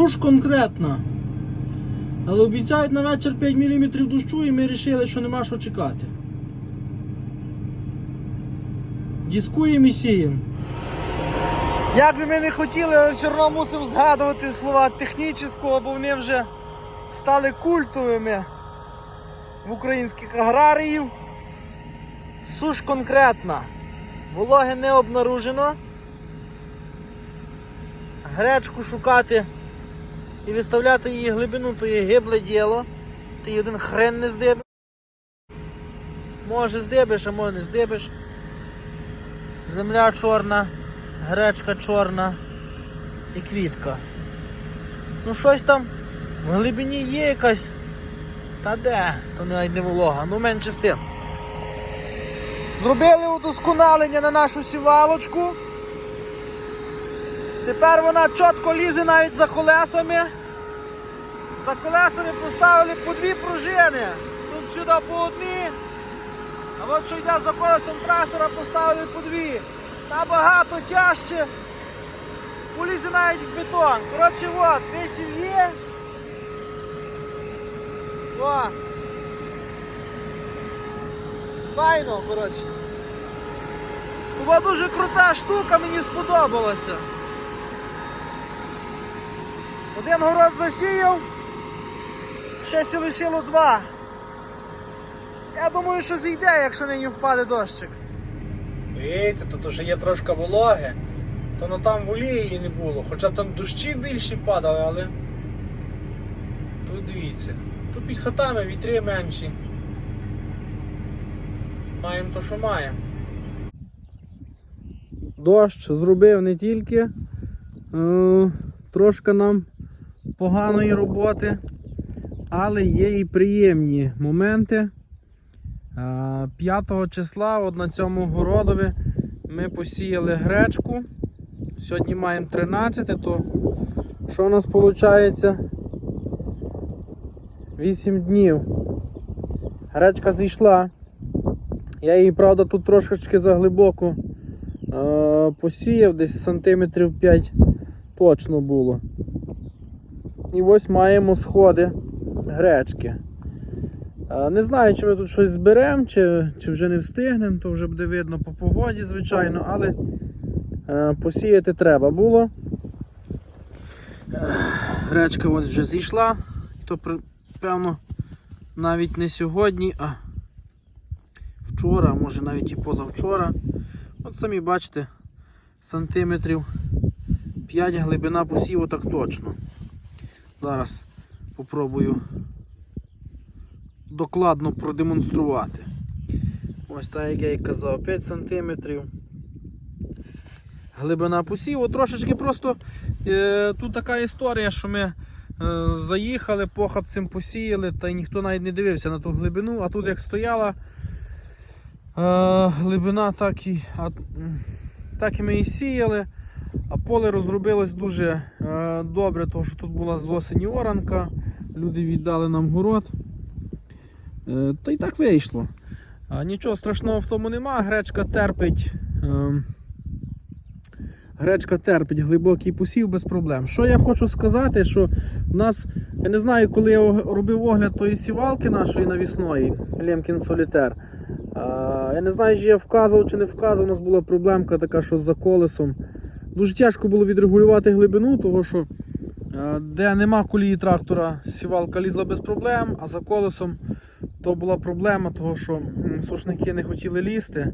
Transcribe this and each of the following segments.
Суш конкретна. Але обіцяють на вечір 5 мм дощу і ми вирішили, що нема що чекати. Дискуємо і сіємо. Як би ми не хотіли, але все одно мусимо згадувати слова технічного, бо вони вже стали культовими в українських аграріїв. Суш конкретна. Вологи не обнаружено. Гречку шукати і виставляти її глибину, то є гибле діло. Ти один хрен не здибиш. Може здибиш, а може не здибиш. Земля чорна, гречка чорна і квітка. Ну щось там в глибині є якась. Та де? То навіть не волога, ну менше з тим. Зробили удосконалення на нашу сівалочку. Тепер вона чітко лізе навіть за колесами. За колесами поставили по дві пружини. Тут сюди по одній. А от що йде за колесом трактора, поставили по дві. Набагато тяжче. Полізе навіть в бетон. Коротше, от, висів є. О. Файно, коротше. Була дуже крута штука, мені сподобалася. Один город засіяв, ще сі лишило два. Я думаю, що зійде, якщо нині впаде дощик. Дивіться, тут вже є трошки вологи, то ну там волії не було. Хоча там дощі більші падали, але тут дивіться. Тут під хатами вітри менші. Маємо то, що маємо. Дощ зробив не тільки е, трошки нам поганої роботи, але є і приємні моменти. Е, 5 числа от на цьому городові ми посіяли гречку. Сьогодні маємо 13, то що у нас виходить? 8 днів. Гречка зійшла. Я її, правда, тут трошечки заглибоко е, посіяв, десь сантиметрів 5 точно було. І ось маємо сходи гречки. Не знаю, чи ми тут щось зберемо, чи, чи вже не встигнемо, то вже буде видно по погоді, звичайно, але е, посіяти треба було. Гречка ось вже зійшла, то певно навіть не сьогодні, а вчора, може навіть і позавчора. От самі бачите, сантиметрів 5 глибина посіву так точно. Зараз попробую докладно продемонструвати. Ось так, як я і казав, 5 сантиметрів. Глибина посіву. Трошечки просто е, тут така історія, що ми е, заїхали, похапцем посіяли, та й ніхто навіть не дивився на ту глибину, а тут як стояла. Е, глибина так і, а, так і ми і сіяли, а поле розробилось дуже е, добре, тому що тут була з осені оранка, люди віддали нам город. Е, та й так вийшло. Нічого страшного в тому нема, гречка терпить. Е, Гречка терпить глибокий посів без проблем. Що я хочу сказати, що в нас, я не знаю, коли я робив огляд тої сівалки нашої навісної, Лемкін Солітер. Я не знаю, чи я вказував чи не вказував, у нас була проблемка така, що за колесом. Дуже тяжко було відрегулювати глибину, тому що де нема колії трактора, сівалка лізла без проблем, а за колесом то була проблема, того що сушники не хотіли лізти.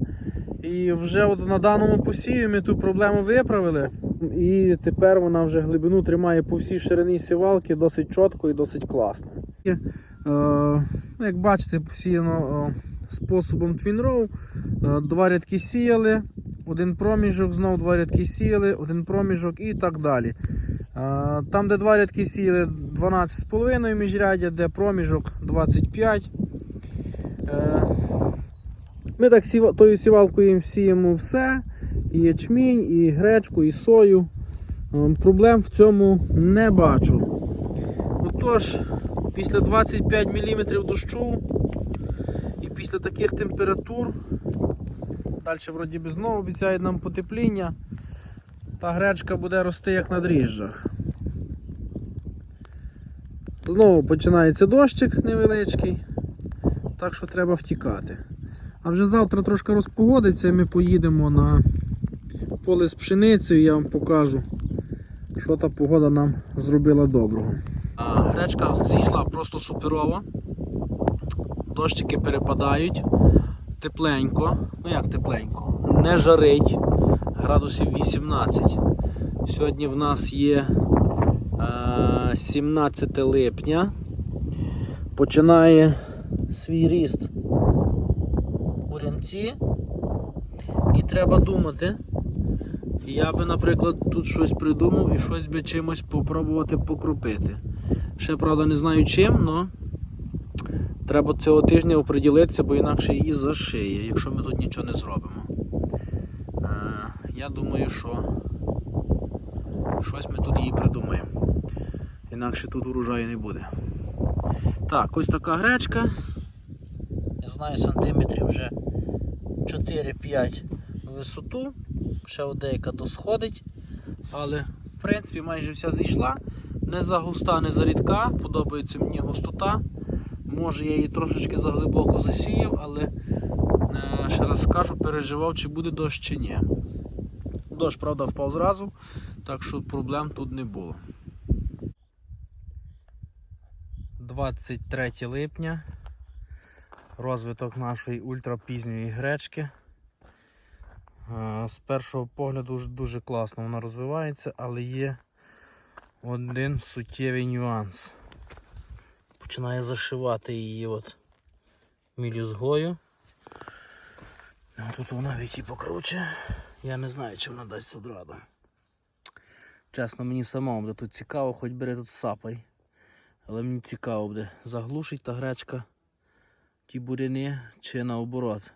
І вже от на даному посіві ми ту проблему виправили. І тепер вона вже глибину тримає по всій ширині сівалки досить чітко і досить класно. Е, ну, як бачите, посіяно е, способом Row. Е, Два рядки сіяли, один проміжок, знову два рядки сіяли, один проміжок і так далі. Там, де два рядки сіяли 12,5 міжряддя, де проміжок 25. Е, Ми так тою сівалкою сіємо все. І ячмінь, і гречку, і сою. Е, Проблем в цьому не бачу. Отож, після 25 мм дощу і після таких температур, далі вроді би знову обіцяють нам потепління, та гречка буде рости як на дріжджах. Знову починається дощик невеличкий, так що треба втікати. А вже завтра трошки розпогодиться, ми поїдемо на поле з пшеницею, я вам покажу, що та погода нам зробила доброго. Гречка зійшла просто суперово. Дощики перепадають. Тепленько. Ну як тепленько? Не жарить. Градусів 18. Сьогодні в нас є е, 17 липня. Починає свій ріст бурянці. І треба думати. Я би, наприклад, тут щось придумав і щось би чимось попробувати покропити. Ще правда не знаю чим, але треба цього тижня оприділитися, бо інакше її зашиє, якщо ми тут нічого не зробимо. Я думаю, що щось ми тут її придумаємо. Інакше тут урожаю не буде. Так, ось така гречка. Я знаю, сантиметрів вже 4-5 в висоту. Ще одейка досходить. Але в принципі майже вся зійшла. Не за густа, не за рідка. Подобається мені густота. Може я її трошечки заглибоко засіяв, але е, ще раз скажу, переживав, чи буде дощ чи ні. Дощ, правда, впав зразу, так що проблем тут не було. 23 липня. Розвиток нашої ультрапізньої гречки. Е, З першого погляду ж дуже класно вона розвивається, але є один суттєвий нюанс. Починає зашивати її от мілюзгою. А тут вона навіть і покруче. Я не знаю, чи вона дасть тут раду. Чесно, мені самому буде тут цікаво, хоч бери тут сапай. Але мені цікаво буде, заглушить та гречка ті буряни чи наоборот.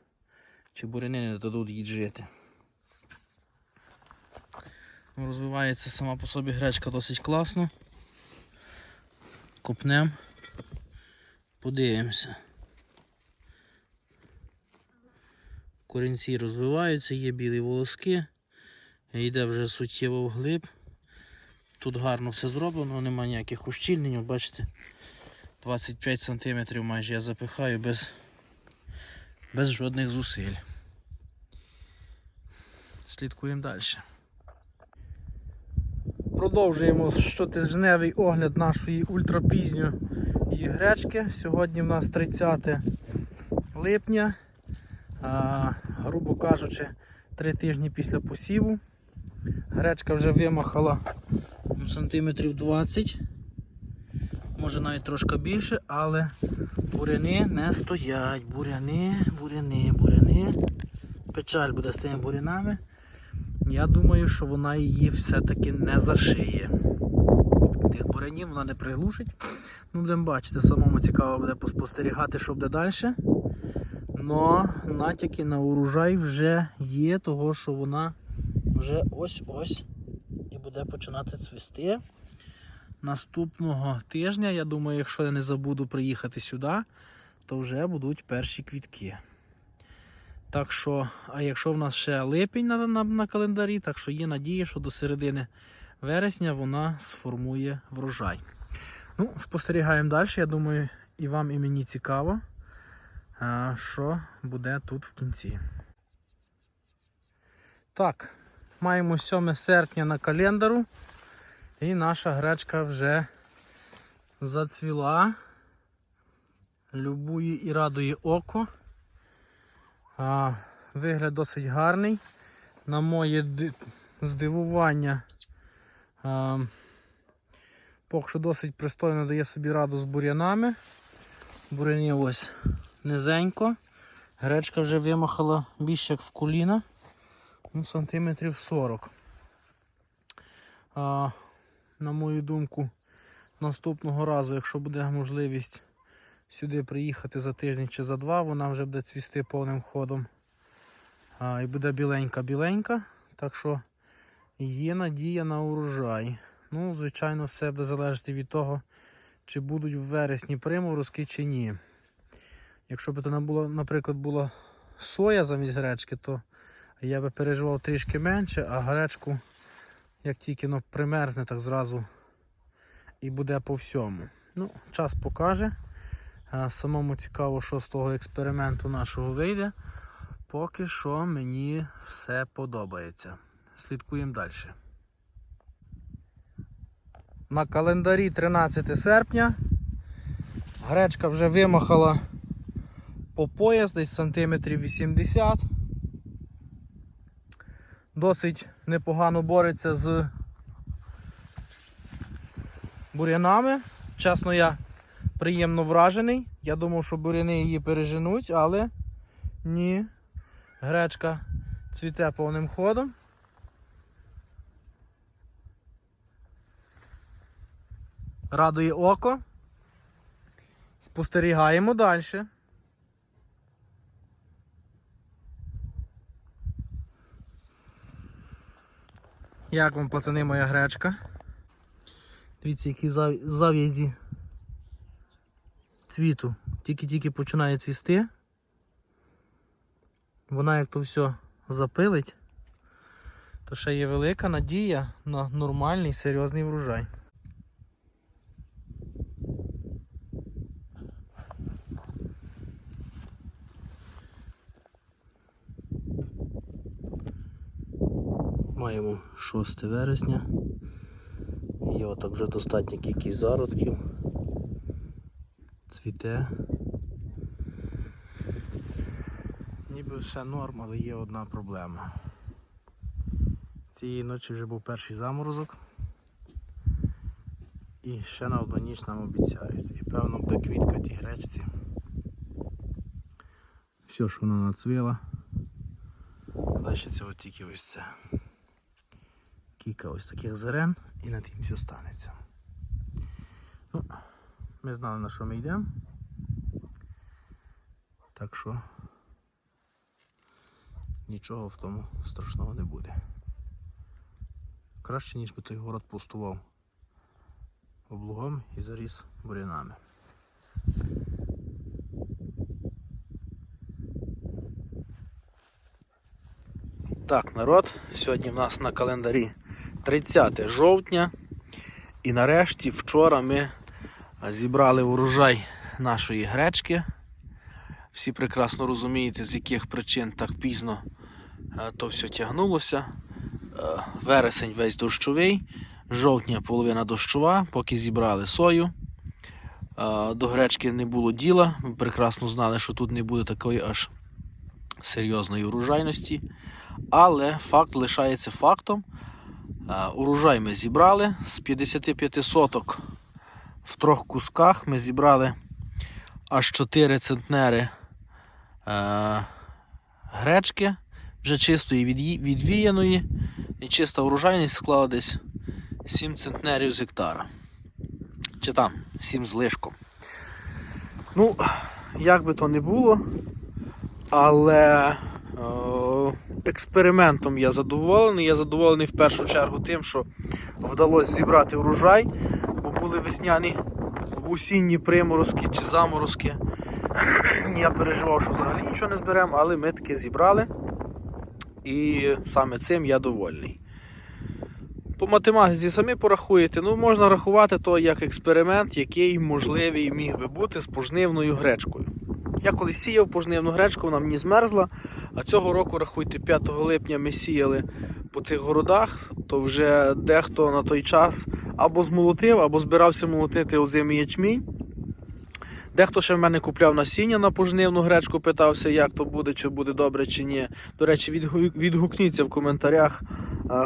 Чи буряни не дадуть їй жити. Ну, Розвивається сама по собі гречка досить класно. Копнем. Подивимося. Корінці розвиваються, є білі волоски. Йде вже суттєво вглиб. Тут гарно все зроблено, немає ніяких ущільнень, бачите. 25 см майже я запихаю без, без жодних зусиль. Слідкуємо далі. Продовжуємо щотижневий огляд нашої ультрапізньої гречки. Сьогодні в нас 30 липня, грубо кажучи, 3 тижні після посіву. Гречка вже вимахала ну, сантиметрів 20, може навіть трошки більше, але буряни не стоять. Буряни, буряни, буряни. Печаль буде з тими бурянами. Я думаю, що вона її все-таки не зашиє. Тих бурянів вона не приглушить. Ну, будемо бачити, самому цікаво буде поспостерігати, що буде далі. Но натяки на урожай вже є, того що вона вже ось-ось і буде починати цвісти. Наступного тижня, я думаю, якщо я не забуду приїхати сюди, то вже будуть перші квітки. Так що, а якщо в нас ще липень на, на, на календарі, так що є надія, що до середини вересня вона сформує врожай. Ну, спостерігаємо далі. Я думаю, і вам, і мені цікаво, що буде тут в кінці. Так, маємо 7 серпня на календару. І наша гречка вже зацвіла. Любує і радує око. А, Вигляд досить гарний. На моє здивування. А, поки що досить пристойно дає собі раду з бур'янами. Буряні ось низенько. Гречка вже вимахала більше як в коліна. Ну, сантиметрів 40. А, на мою думку, наступного разу, якщо буде можливість сюди приїхати за тиждень чи за два, вона вже буде цвісти повним ходом. А, і буде біленька-біленька. Так що є надія на урожай. Ну, звичайно, все буде залежати від того, чи будуть в вересні приморозки чи ні. Якщо б це не було, наприклад, була соя замість гречки, то я би переживав трішки менше, а гречку, як тільки воно примерзне, так зразу і буде по всьому. Ну, час покаже. Самому цікаво, що з того експерименту нашого вийде. Поки що мені все подобається. Слідкуємо далі. На календарі 13 серпня. Гречка вже вимахала по пояс, десь сантиметрів 80. Досить непогано бореться з бурянами. Чесно, я приємно вражений. Я думав, що буряни її переженуть, але ні. Гречка цвіте повним ходом. Радує око. Спостерігаємо далі. Як вам, пацани, моя гречка? Дивіться, які зав'язі цвіту. Тільки-тільки починає цвісти. Вона як то все запилить, то ще є велика надія на нормальний серйозний врожай. Маємо 6 вересня. Є отак вже достатня кількість зародків. Цвіте. Ніби все норм, але є одна проблема. Цієї ночі вже був перший заморозок. І ще на одну ніч нам обіцяють. І певно буде квітка тій гречці. Все, що вона нацвіла. Далі цього тільки ось це. Кілька ось таких зерен і на тім все станеться. Ну, ми знали на що ми йдемо. Так що нічого в тому страшного не буде. Краще, ніж би той город пустував облугом і заріс бурянами. Так, народ, сьогодні в нас на календарі 30 жовтня. І нарешті вчора ми зібрали урожай нашої гречки. Всі прекрасно розумієте, з яких причин так пізно е, то все тягнулося. Е, Вересень весь дощовий, жовтня половина дощова, поки зібрали сою. Е, До гречки не було діла. Ми прекрасно знали, що тут не буде такої аж серйозної урожайності. Але факт лишається фактом. Е, Урожай ми зібрали з 55 соток в трьох кусках. Ми зібрали аж 4 центнери е, гречки, вже чистої відвіяної. І чиста урожайність склала десь 7 центнерів з гектара. Чи там 7 з лишком. Ну, як би то не було, але експериментом я задоволений. Я задоволений в першу чергу тим, що вдалося зібрати урожай, бо були весняні осінні приморозки чи заморозки. Я переживав, що взагалі нічого не зберемо, але ми таки зібрали. І саме цим я довольний. По математиці самі порахуєте, ну можна рахувати то як експеримент, який можливий міг би бути з пожнивною гречкою. Я колись сіяв пожнивну гречку, вона мені змерзла. А цього року, рахуйте, 5 липня ми сіяли по цих городах, то вже дехто на той час або змолотив, або збирався молотити озимий ячмінь. Дехто ще в мене купляв насіння на пожнивну гречку, питався, як то буде, чи буде добре, чи ні. До речі, відгукніться в коментарях,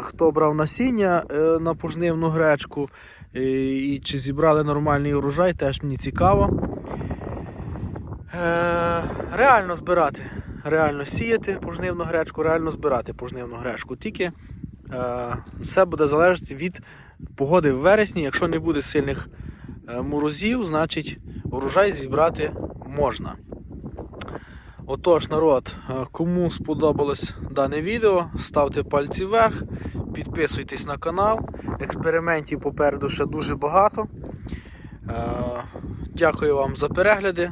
хто брав насіння е, на пожнивну гречку е, і чи зібрали нормальний урожай, теж мені цікаво. Е, реально збирати, реально сіяти пожнивну гречку, реально збирати пожнивну гречку. Тільки е, все буде залежати від погоди в вересні. Якщо не буде сильних е, морозів, значить урожай зібрати можна. Отож, народ, кому сподобалось дане відео, ставте пальці вверх, підписуйтесь на канал. Експериментів попереду ще дуже багато. Дякую вам за перегляди.